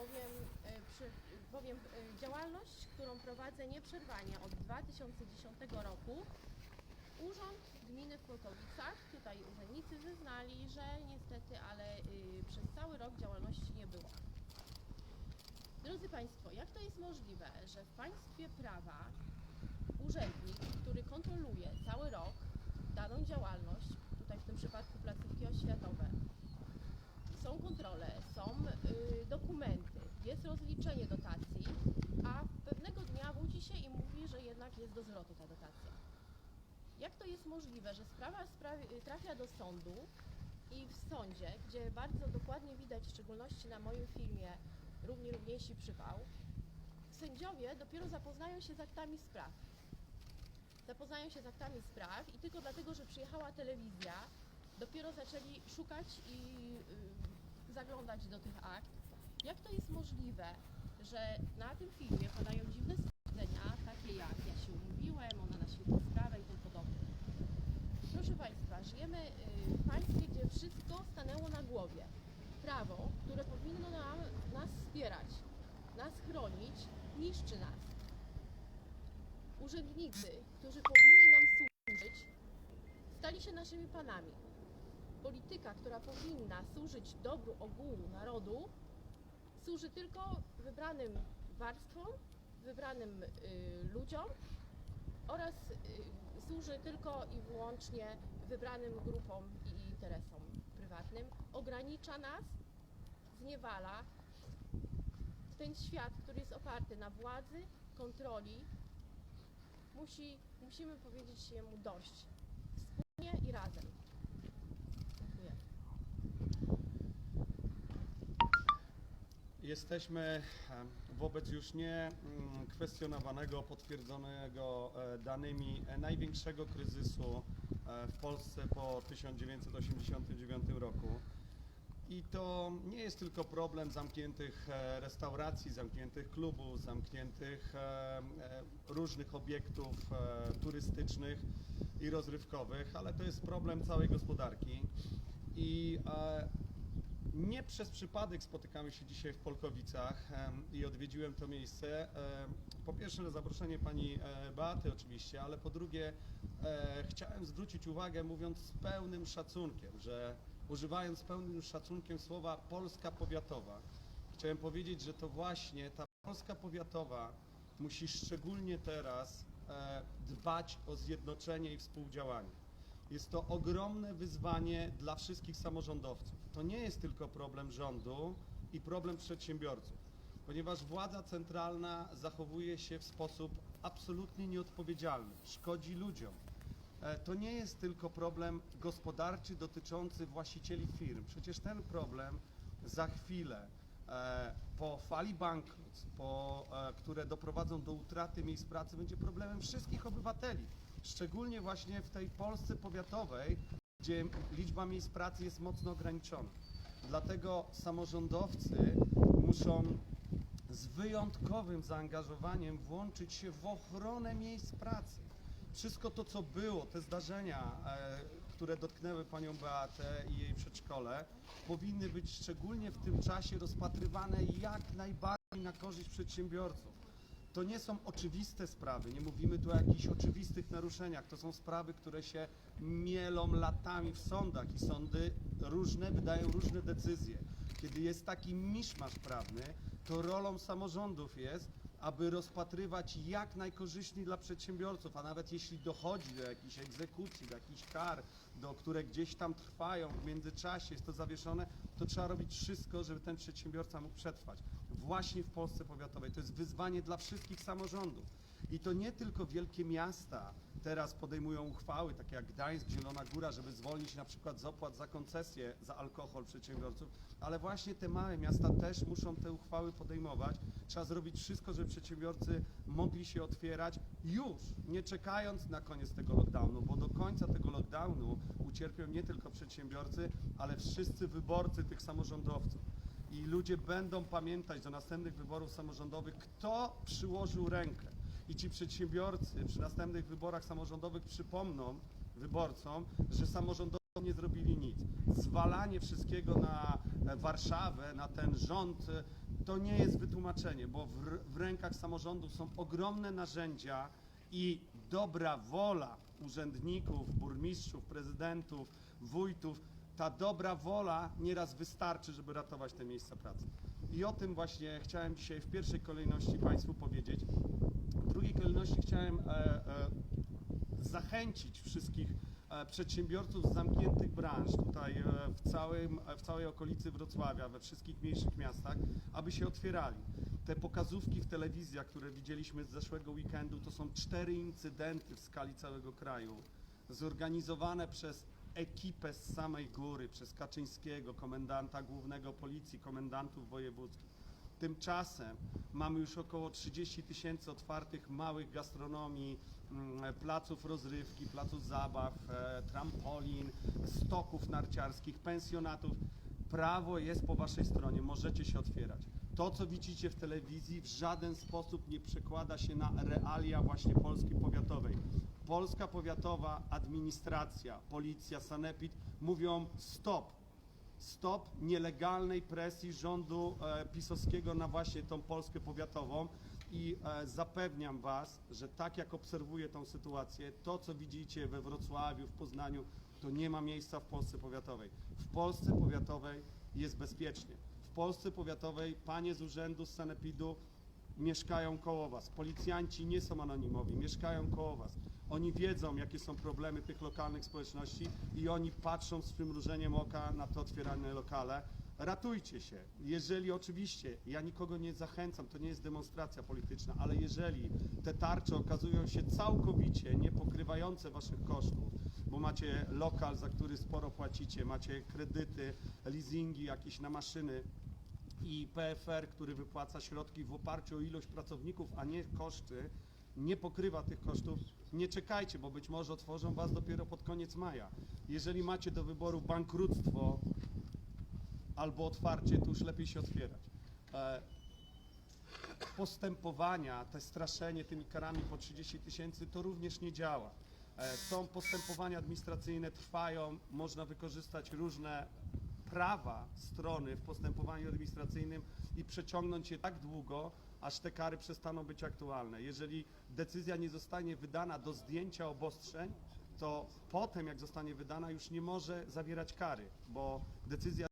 bowiem, e, bowiem e, działalność, którą prowadzę nieprzerwanie od 2010 roku, Urząd Gminy w Polkowicach, tutaj urzędnicy wyznali, że niestety, ale y, przez cały rok działalności nie było. Drodzy Państwo, jak to jest możliwe, że w państwie prawa urzędnik, który kontroluje cały rok daną działalność, tutaj w tym przypadku placówki oświatowe, są kontrole, są y, dokumenty, jest rozliczenie dotacji, a pewnego dnia budzi się i mówi, że jednak jest do zwrotu ta dotacja. Jak to jest możliwe, że sprawa trafia do sądu i w sądzie, gdzie bardzo dokładnie widać, w szczególności na moim filmie Równi Równiejsi Przypał, sędziowie dopiero zapoznają się z aktami spraw. Zapoznają się z aktami spraw i tylko dlatego, że przyjechała telewizja, dopiero zaczęli szukać i y, zaglądać do tych akt. Jak to jest możliwe, że na tym filmie padają dziwne stwierdzenia, takie jak ja się umówiłem, ona na sprawę i tym podobne. Proszę Państwa, żyjemy y, w państwie, gdzie wszystko stanęło na głowie. Prawo, które powinno nam, nas wspierać, nas chronić, niszczy nas. Urzędnicy, którzy powinni nam służyć, stali się naszymi panami. Polityka, która powinna służyć dobru ogółu narodu, służy tylko wybranym warstwom, wybranym y, ludziom oraz y, służy tylko i wyłącznie wybranym grupom i interesom prywatnym, ogranicza nas, zniewala ten świat, który jest oparty na władzy, kontroli, musi, musimy powiedzieć jemu dość. Wspólnie i razem. Jesteśmy wobec już nie mm, kwestionowanego, potwierdzonego e, danymi e, największego kryzysu e, w Polsce po 1989 roku. I to nie jest tylko problem zamkniętych restauracji, zamkniętych klubów, zamkniętych różnych obiektów turystycznych i rozrywkowych, ale to jest problem całej gospodarki. I nie przez przypadek spotykamy się dzisiaj w Polkowicach i odwiedziłem to miejsce. Po pierwsze na zaproszenie pani e, Beaty oczywiście, ale po drugie e, chciałem zwrócić uwagę mówiąc z pełnym szacunkiem, że używając z pełnym szacunkiem słowa Polska powiatowa, chciałem powiedzieć, że to właśnie ta Polska powiatowa musi szczególnie teraz e, dbać o zjednoczenie i współdziałanie. Jest to ogromne wyzwanie dla wszystkich samorządowców. To nie jest tylko problem rządu i problem przedsiębiorców, ponieważ władza centralna zachowuje się w sposób absolutnie nieodpowiedzialny, szkodzi ludziom. E, To nie jest tylko problem gospodarczy dotyczący właścicieli firm. Przecież ten problem za chwilę, e, po fali bankructw, po, e, które doprowadzą do utraty miejsc pracy, będzie problemem wszystkich obywateli. Szczególnie właśnie w tej Polsce powiatowej, gdzie liczba miejsc pracy jest mocno ograniczona. Dlatego samorządowcy muszą z wyjątkowym zaangażowaniem włączyć się w ochronę miejsc pracy. Wszystko to, co było, te zdarzenia, e, które dotknęły panią Beatę i jej przedszkole, powinny być szczególnie w tym czasie rozpatrywane jak najbardziej na korzyść przedsiębiorców. To nie są oczywiste sprawy, nie mówimy tu o jakichś oczywistych naruszeniach. To są sprawy, które się mielą latami w sądach i sądy różne wydają różne decyzje. Kiedy jest taki miszmasz prawny, to rolą samorządów jest, aby rozpatrywać jak najkorzystniej dla przedsiębiorców, a nawet jeśli dochodzi do jakichś egzekucji, do jakichś kar, do które gdzieś tam trwają w międzyczasie, jest to zawieszone, to trzeba robić wszystko, żeby ten przedsiębiorca mógł przetrwać. Właśnie w Polsce powiatowej. To jest wyzwanie dla wszystkich samorządów. I to nie tylko wielkie miasta teraz podejmują uchwały, takie jak Gdańsk, Zielona Góra, żeby zwolnić na przykład z opłat za koncesję za alkohol przedsiębiorców, ale właśnie te małe miasta też muszą te uchwały podejmować. Trzeba zrobić wszystko, żeby przedsiębiorcy mogli się otwierać już, nie czekając na koniec tego lockdownu, bo do końca tego lockdownu ucierpią nie tylko przedsiębiorcy, ale wszyscy wyborcy tych samorządowców i ludzie będą pamiętać do następnych wyborów samorządowych, kto przyłożył rękę. I ci przedsiębiorcy przy następnych wyborach samorządowych przypomną wyborcom, że samorządowcy nie zrobili nic. Zwalanie wszystkiego na e, Warszawę, na ten rząd, e, to nie jest wytłumaczenie, bo w, w rękach samorządów są ogromne narzędzia i dobra wola urzędników, burmistrzów, prezydentów, wójtów, ta dobra wola nieraz wystarczy, żeby ratować te miejsca pracy. I o tym właśnie chciałem dzisiaj w pierwszej kolejności Państwu powiedzieć. W drugiej kolejności chciałem e, e, zachęcić wszystkich e, przedsiębiorców z zamkniętych branż tutaj e, w, całym, e, w całej okolicy Wrocławia, we wszystkich mniejszych miastach, aby się otwierali. Te pokazówki w telewizjach, które widzieliśmy z zeszłego weekendu, to są cztery incydenty w skali całego kraju, zorganizowane przez ekipę z samej góry, przez Kaczyńskiego, komendanta głównego policji, komendantów wojewódzkich. Tymczasem mamy już około 30 tysięcy otwartych małych gastronomii, mm, placów rozrywki, placów zabaw, e, trampolin, stoków narciarskich, pensjonatów. Prawo jest po waszej stronie, możecie się otwierać. To, co widzicie w telewizji, w żaden sposób nie przekłada się na realia właśnie Polski powiatowej. Polska powiatowa administracja, policja, sanepid mówią stop, stop nielegalnej presji rządu e, pisowskiego na właśnie tą Polskę powiatową i e, zapewniam Was, że tak jak obserwuję tą sytuację, to co widzicie we Wrocławiu, w Poznaniu, to nie ma miejsca w Polsce powiatowej. W Polsce powiatowej jest bezpiecznie. W Polsce powiatowej panie z urzędu, z sanepidu mieszkają koło Was. Policjanci nie są anonimowi, mieszkają koło Was. Oni wiedzą, jakie są problemy tych lokalnych społeczności i oni patrzą z przymrużeniem oka na te otwierane lokale. Ratujcie się. Jeżeli oczywiście, ja nikogo nie zachęcam, to nie jest demonstracja polityczna, ale jeżeli te tarcze okazują się całkowicie nie pokrywające Waszych kosztów, bo macie lokal, za który sporo płacicie, macie kredyty, leasingi jakieś na maszyny, i PFR, który wypłaca środki w oparciu o ilość pracowników, a nie koszty, nie pokrywa tych kosztów, nie czekajcie, bo być może otworzą Was dopiero pod koniec maja. Jeżeli macie do wyboru bankructwo albo otwarcie, to już lepiej się otwierać. E, postępowania, te straszenie tymi karami po 30 tysięcy, to również nie działa. E, Są postępowania administracyjne, trwają, można wykorzystać różne prawa strony w postępowaniu administracyjnym i przeciągnąć je tak długo, aż te kary przestaną być aktualne. Jeżeli decyzja nie zostanie wydana do zdjęcia obostrzeń, to potem jak zostanie wydana już nie może zawierać kary, bo decyzja